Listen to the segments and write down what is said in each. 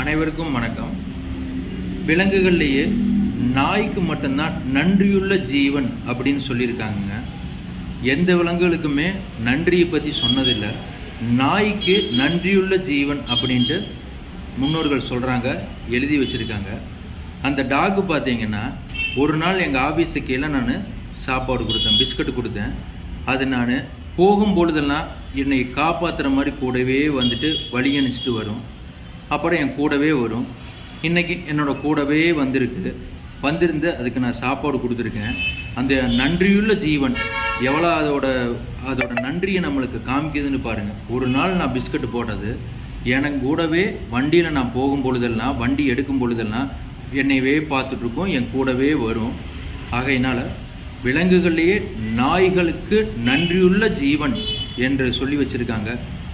அனைவருக்கும் வணக்கம். விலங்குகள்லேயே நாய்க்கு மட்டும்தான் நன்றியுள்ள ஜீவன் அப்படின்னு சொல்லியிருக்காங்கங்க. எந்த விலங்குகளுக்குமே நன்றியை பற்றி சொன்னதில்லை. நாய்க்கு நன்றியுள்ள ஜீவன் அப்படின்ட்டு முன்னோர்கள் சொல்கிறாங்க எழுதி வச்சுருக்காங்க. அந்த டாகு பார்த்தீங்கன்னா ஒரு நாள் எங்கள் ஆஃபீஸு கீழே நான் சாப்பாடு கொடுத்தேன் பிஸ்கட் கொடுத்தேன். அது நான் போகும் பொழுதெல்லாம் என்னை காப்பாற்றுற மாதிரி கூடவே வந்துட்டு வழி அணிச்சிட்டு வரும். அப்புறம் என் கூடவே வரும். இன்றைக்கி என்னோடய கூடவே வந்திருக்கு. வந்திருந்து அதுக்கு நான் சாப்பாடு கொடுத்துருக்கேன். அந்த நன்றியுள்ள ஜீவன் எவ்வளோ அதோட அதோட நன்றியை நம்மளுக்கு காமிக்குதுன்னு பாருங்கள் ஒரு நாள் நான் பிஸ்கட் போட்டது. எனக்கு கூடவே வண்டியில் நான் போகும் பொழுதெல்லாம் வண்டி எடுக்கும் பொழுதெல்லாம் என்னையவே பார்த்துட்ருக்கோம். என் கூடவே வரும். ஆகையினால் விலங்குகள்லேயே நாய்களுக்கு நன்றியுள்ள ஜீவன் என்று சொல்லி வச்சுருக்காங்க.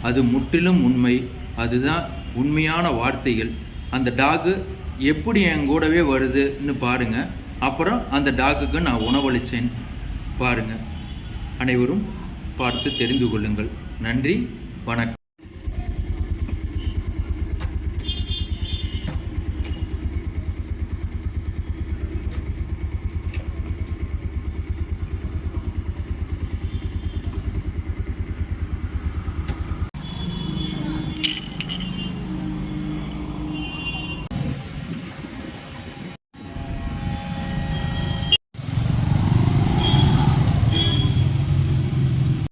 அது முற்றிலும் உண்மை. அதுதான் உண்மையான வார்த்தைகள். அந்த டாகு எப்படி என் கூடவே வருதுன்னு பாருங்கள் அப்புறம் அந்த டாக்குக்கு நான் உணவளித்தேன் பாருங்கள் அனைவரும் பார்த்து தெரிந்து கொள்ளுங்கள். நன்றி. வணக்கம்.